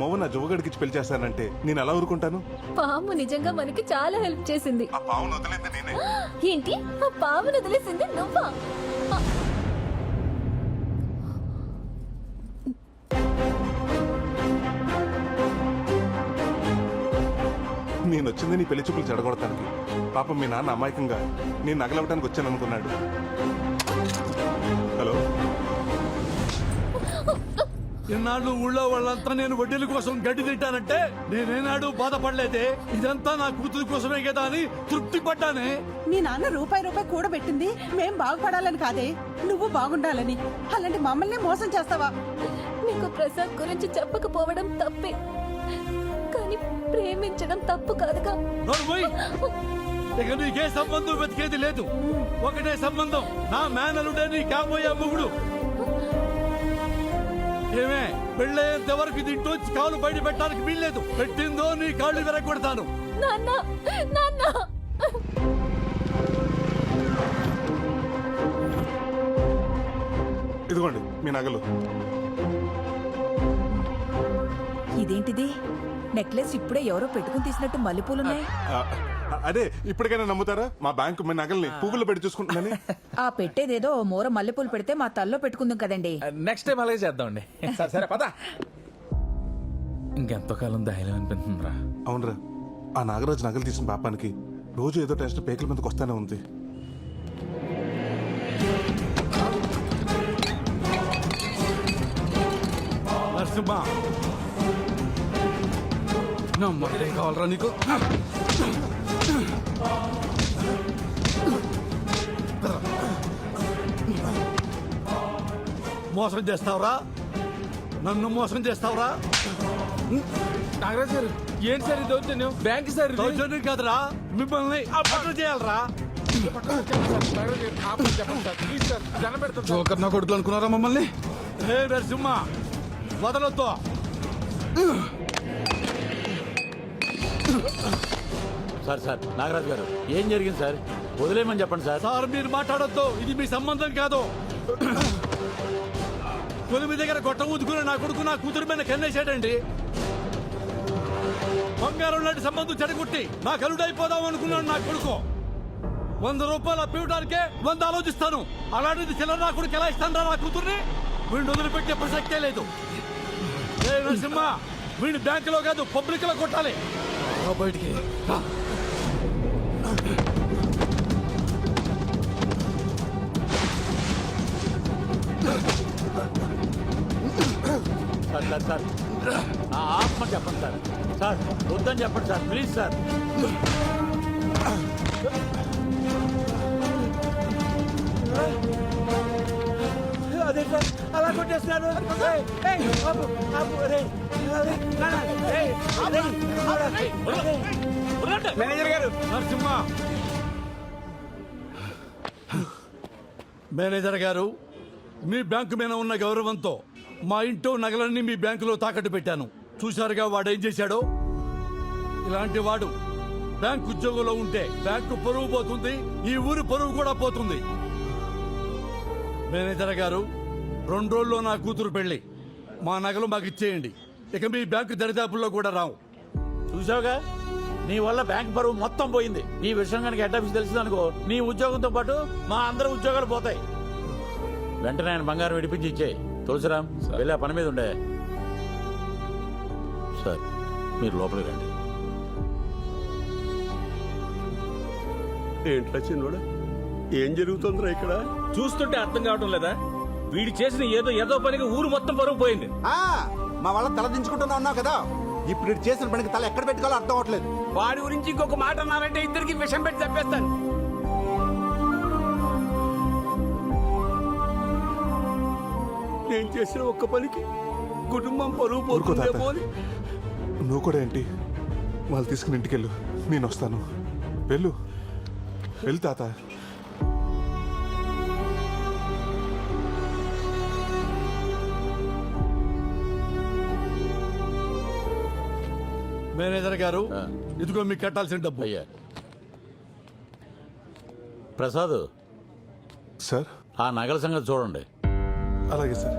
మొవ్వ నా జువగడికి పెళ్ళి చేస్తానంటే నేను ఎలా ఊరుకుంటాను? పాము నిజంగా మనకి చాలా హెల్ప్ చేసింది. ఆ పావును వదిలింది నేనే. ఏంటి? ఆ పామును వదిలేసింది నువ్వా? నేను వచ్చింది నీ పెళ్ళి చూపులు చెడగొడతానికి. పాపం మీ నాన్న అమాయకంగా నేను నగలవటానికి వచ్చాను అనుకున్నాడు హలో? ఇన్నాళ్ళు ఊళ్ళో వాళ్ళంతా నేను వడ్డీల కోసం గడ్డి తింటానంటే నేనేనాడు బాధపడలేదే? ఇదంతా నా కూతురు కోసమే కదా అని తృప్తి పడ్డానే? మీ నాన్న రూపాయి రూపాయి కూడబెట్టింది మేం బాగుపడాలని కాదే. నువ్వు బాగుండాలని. అలాంటి మమ్మల్ని మోసం చేస్తావా? నీకు ప్రసాద్ గురించి చెప్పకపోవడం తప్పే. కానీ ప్రేమించడం తప్పు కాదుగా. ఇక నీకే సంబంధం వెతికేది లేదు. ఒకటే సంబంధం. నా మేనలుడే నీ కాబోయే మొగుడు ఏమే పెళ్ళయ్యేంత వరకు దీంట్లోంచి కాలు బయట పెట్టడానికి వీల్లేదు. పెట్టిందో నీ కాళ్ళు విరగొడతాను. నాన్న నాన్న. ఇదిగోండి మీ నగలు. ఇదేంటిది? నెక్లెస్ ఇప్పుడే ఎవరో పెట్టుకుని తీసినట్టు మల్లెపూలున్నాయి. అదే ఇప్పటికైనా నమ్ముతారా? మా బ్యాంకు మీ నగల్ని పువ్వులు పెట్టి చూసుకుంటుందని. ఆ పెట్టేదేదో ఓ మూర మల్లెపూలు పెడితే మా తల్లో పెట్టుకుందాం కదండి. నెక్స్ట్ టైం అలాగే చేద్దామండి. సరే సరే పద. ఇంకెంతో కాలం ధైర్యం అనిపిస్తుందిరా. అవునరా ఆ నాగరాజు నగలు తీసిన పాపానికి రోజు ఏదో టెస్ట్ పేకల మీదకి వస్తానే ఉంది. నరసింహ నమ్మకం కావాలరా నీకు? మోసం చేస్తావురా? నన్ను మోసం చేస్తావురా? నాగరాజ్ గారు ఏంటి సార్ ఇది దౌర్జన్యం? Bank sir. దౌర్జన్యం కాదురా. మిమ్మల్ని అప్పట్లు చేయాలరా. జోకర్ నా కొడుకులు అనుకున్నారా మమ్మల్ని? హే నరసింహ వదలొద్దు. సార్ సార్ నాగరాజు గారు ఏం జరిగింది సార్? వదిలేయమని చెప్పండి సార్. సార్ మీరు మాట్లాడొద్దు. ఇది మీ సంబంధం కాదు. కొలిమి దగ్గర గొట్ట ఊదుకుని నా కొడుకు నా కూతురు మీద కన్నేసాడండి బంగారం లాంటి సంబంధం చెడగొట్టి నా కలుడైపోదాం అనుకున్నాడు నా కొడుకు. వంద రూపాయలు అప్పివడానికే వంద ఆలోచిస్తాను. అలాంటిది చిల్లర నా కొడుకు ఎలా ఇస్తాను నా కూతుర్ని? వీడిని వదిలిపెట్టే ప్రసక్తే లేదు. నరసింహ వీడిని బ్యాంకులో కాదు పబ్లిక్లో కొట్టాలి. రా బయటికి. Sir sir sir. ఆత్మ చెప్పండి సార్. సార్ వద్దని చెప్పండి సార్. Please sir. మేనేజర్ గారు. నరసింహ. మేనేజర్ గారు మీ బ్యాంకు మీద ఉన్న గౌరవంతో మా ఇంటో నగలన్నీ మీ బ్యాంకులో తాకట్టు పెట్టాను. చూశారుగా వాడు ఏం చేశాడో? ఇలాంటి వాడు బ్యాంక్ ఉద్యోగంలో ఉంటే బ్యాంకు పరువు పోతుంది ఈ ఊరి పరువు కూడా పోతుంది. మేనేజర్ గారు రెండు రోజుల్లో నా కూతురు పెళ్ళి మా నగలు మాకు ఇచ్చేయండి. ఇక మీ బ్యాంకు దరిదాపుల్లో కూడా రావు. చూసావుగా? నీ వల్ల బ్యాంక్ పరువు మొత్తం పోయింది. ఈ విషయం కనుక హెడ్ ఆఫీస్ తెలిసిందనుకో నీ ఉద్యోగంతో పాటు మా అందరి ఉద్యోగాలు పోతాయి. వెంటనే ఆయన బంగారం విడిపించి ఇచ్చేయి తులసిరామ్ వెళ్ళి ఆ పని మీద ఉండే. సార్ మీరు లోపలికి రండి. ఏంట్రా చిన్నోడా? ఏం జరుగుతుందిరా ఇక్కడ? చూస్తుంటే అర్థం కావటం లేదా? వీడు చేసిన ఏదో ఏదో పనికి ఊరు మొత్తం పరువు పోయింది. ఆ మా వాళ్ళ తల దించుకుంటున్నా ఉన్నావు కదా? ఇప్పుడు ఇటు చేసిన పనికి తల ఎక్కడ పెట్టుకోవాలో అర్థం అవట్లేదు వాడి గురించి ఇంకొక మాట అన్నారంటే ఇద్దరికి విషం పెట్టి తప్పేస్తాను నేను చేసిన ఒక్క పనికి కుటుంబం పరువు ఊరుకో తాత. పోతుందేమో అని నువ్వు కూడా ఏంటి? వాళ్ళు తీసుకుని ఇంటికెళ్ళు. నేను వస్తాను. వెళ్ళు. వెళ్ళు తాత. మేనేజర్ గారు ఇదిగో మీకు కట్టాల్సిన డబ్బు. అయ్యా. ప్రసాద్. సార్. ఆ నగల సంగతి చూడండి. అలాగే సార్.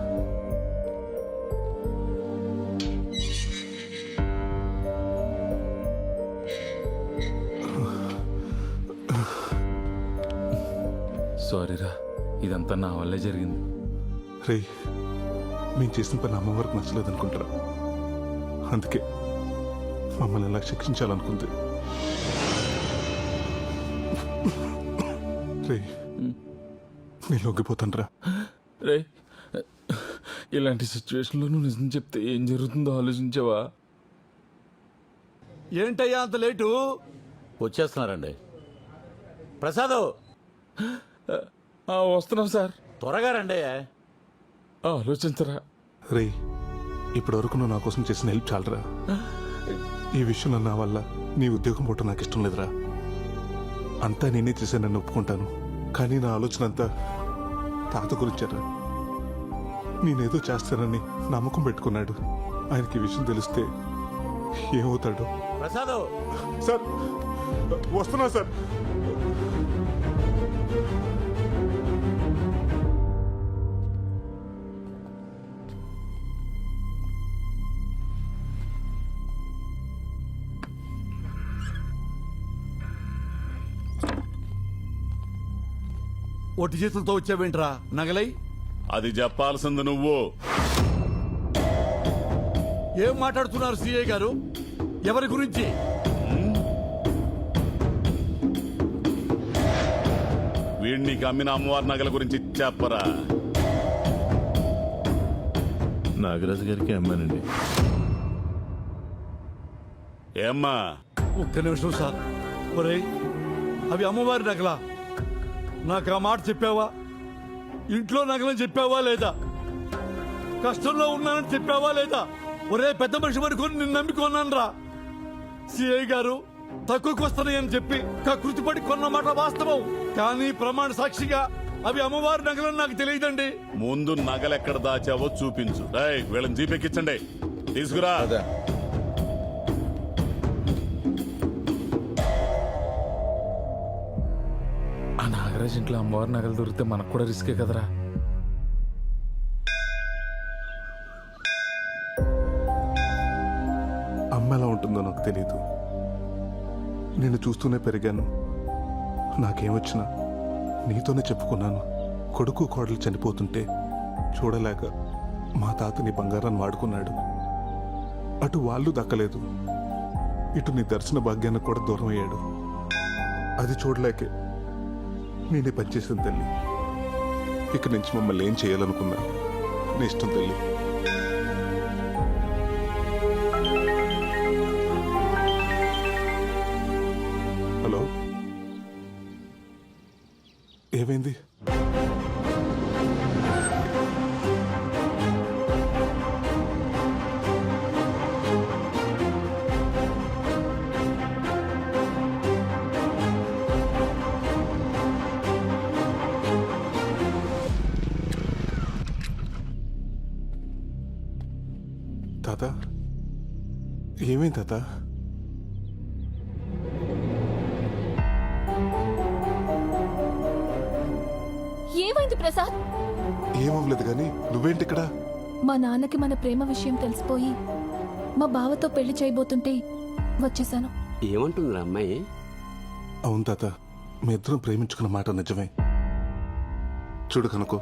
సారీరా ఇదంతా నా వల్లే జరిగింది. రే మేము చేసిన పని అమ్మవారికి నచ్చలేదనుకుంటారా? అందుకే. మమ్మల్ని ఎలా శిక్షించాలనుకుంది? రే నేను లొంగిపోతాను రే ఇలాంటి సిచ్యువేషన్లో నువ్వు నిజం చెప్తే ఏం జరుగుతుందో ఆలోచించావా? ఏంటయ్యా అంత లేటు? వచ్చేస్తున్నారండి. ప్రసాద్! ఆ, వస్తున్నాం సార్. త్వరగా రండి. ఆ, ఆలోచించరా. రే ఇప్పటివరకు నువ్వు నా కోసం చేసిన హెల్ప్ చాలరా? ఈ విషయంలో నా వల్ల నీ ఉద్యోగం పోవటం నాకు ఇష్టం లేదురా. అంతా నేనే చేశానని ఒప్పుకుంటాను. కానీ నా ఆలోచన అంతా తాత గురించారా. నేనేదో చేస్తానని నమ్మకం పెట్టుకున్నాడు. ఆయనకి ఈ విషయం తెలిస్తే ఏమవుతాడు? ప్రసాద్! సార్ వస్తున్నా సార్. ఒట్టి చేతులతో వచ్చావేంట్రా? నగలై? అది చెప్పాల్సింది నువ్వు. ఏం మాట్లాడుతున్నారు సిఐ గారు? ఎవరి గురించి? వీడిని అమ్మిన అమ్మవారి నగల గురించి చెప్పరా? నాగరాజు గారికి అమ్మానండి. ఏమ్మా? ఒక్క నిమిషం సార్. ఒరేయ్ అవి అమ్మవారి నగలా? నాకు ఆ మాట చెప్పావా? ఇంట్లో నగలని చెప్పావా లేదా? కష్టంలో ఉన్నానని చెప్పావా లేదా? ఒరే పెద్ద మనిషి వరకు నిన్ను నమ్మికొన్నాను రా సిఐ గారు తక్కువకి వస్తున్నాయని చెప్పి కృతిపడి కొన్న మాట వాస్తవం. కానీ ప్రమాణ సాక్షిగా అవి అమ్మవారి నగలని నాకు తెలియదండి. ముందు నగలెక్కడ దాచావో చూపించు. రేయ్ వీళ్ళని జీపెక్కించండి. తీసుకురా. ఆ ఇంట్లో అమ్మవారి నగలు దొరికితే మనకు కూడా రిస్కే కదరా. అమ్మ ఎలా ఉంటుందో నాకు తెలియదు నేను చూస్తూనే పెరిగాను. నాకేమొచ్చినా నీతోనే చెప్పుకున్నాను. కొడుకు కోడలు చనిపోతుంటే చూడలేక మా తాతని బంగారాన్ని వాడుకున్నాడు. అటు వాళ్ళు దక్కలేదు. ఇటు నీ దర్శన భాగ్యానికి కూడా దూరం అయ్యాడు. అది చూడలేకే నేనే పనిచేసిన తల్లి. ఇక నుంచి మమ్మల్ని ఏం చేయాలనుకున్నా నీ ఇష్టం తల్లి. హలో? ఏమైంది? తాత? ఏమైంది తాత? ఏమైంది ప్రసాద్? ఏమవ్వలేదు కానీ నువ్వేంటి ఇక్కడ? మా నాన్నకి మన ప్రేమ విషయం తెలిసిపోయి మా బావతో పెళ్ళి చేయబోతుంటే వచ్చేసాను. ఏమంటుందిరా అమ్మాయి? అవును తాత మీ ఇద్దరం ప్రేమించుకున్న మాట నిజమే. చూడు కనుకో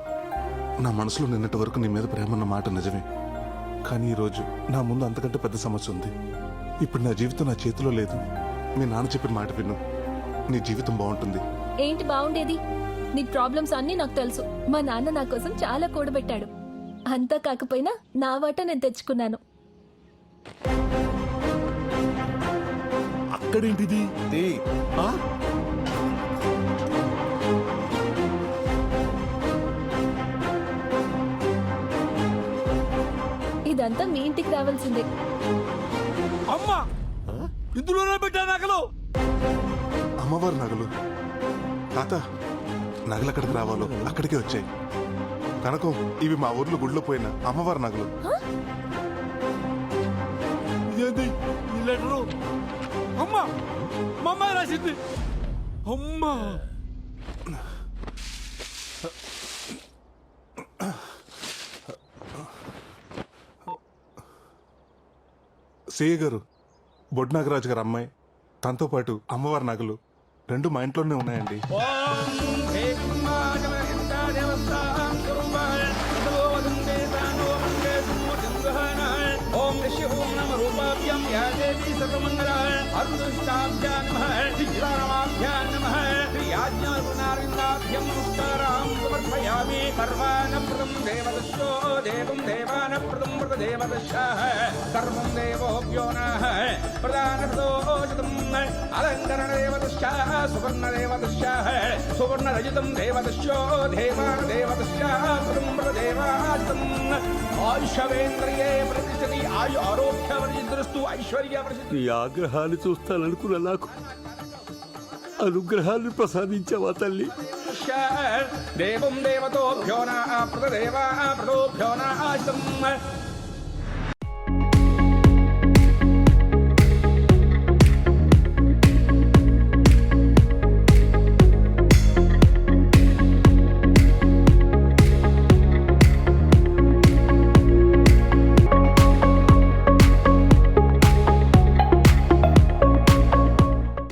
నా మనసులో నిన్నటి వరకు నీ మీద ప్రేమ ఉన్న మాట నిజమే. కానీ ఈరోజు నా ముందు అంతకంటే పెద్ద సమస్య ఉంది. ఇప్పుడు నా జీవితం నా చేతిలో లేదు. మీ నాన్న చెప్పిన మాట విను. నీ జీవితం బాగుంటుంది. ఏంటి బాగుండేది? నీ ప్రాబ్లమ్స్ అన్నీ నాకు తెలుసు. మా నాన్న నా కోసం చాలా కూడబెట్టాడు. అంతా కాకపోయినా నా వాట నేను తెచ్చుకున్నాను. అక్కడేంటిది? ఆ? ఇదంతా మీ ఇంటికి రావాల్సిందే. అమ్మా! ఇందులోనే పెట్టా నగలు? అమ్మవారి నగలు. తాత నగలు ఎక్కడికి రావాలో అక్కడికే వచ్చాయి. కనకం ఇవి మా ఊర్లో గుడిలో పోయిన అమ్మవారి నగలు. ఇదేంటి? ఈ లెటరు? అమ్మా! మా అమ్మాయి రాసింది. అమ్మా! సిఏ గారు బొడ్ గారు అమ్మాయి తనతో పాటు అమ్మవారి నగలు రెండు మా ఇంట్లోనే ఉన్నాయండి. नित्यम या देवी सर्वमंगल अरुदुष्टाभ्या नमः श्रीरामाभ्या नमः श्रीयाज्ञार्गुणारिन्दाभ्यं मुक्तारां समर्पयामि। सर्वानप्रदं देवदस्यो देवं देवानप्रदं व्रतदेवदश्याः सर्वं देवोऽभ्यो नः प्रदानप्रदोषितम् अलङ्करणदेवदस्याः सुवर्णदेवदस्याः सुवर्णरजितं देवदस्यो देवानदेवदस्याः प्रदं व्रतदेवाजितम् आयुषवेन्द्रिये प्रतिष्ठति आयु आरोग्यवर्जिदृष्ट ఐశ్వర్య నీ ఆగ్రహాన్ని చూస్తాననుకున్న నాకు అనుగ్రహాన్ని ప్రసాదించావా తల్లి? దేవం దేవతోభ్యో నా ప్రదేవా ప్రదోభ్యో నాశం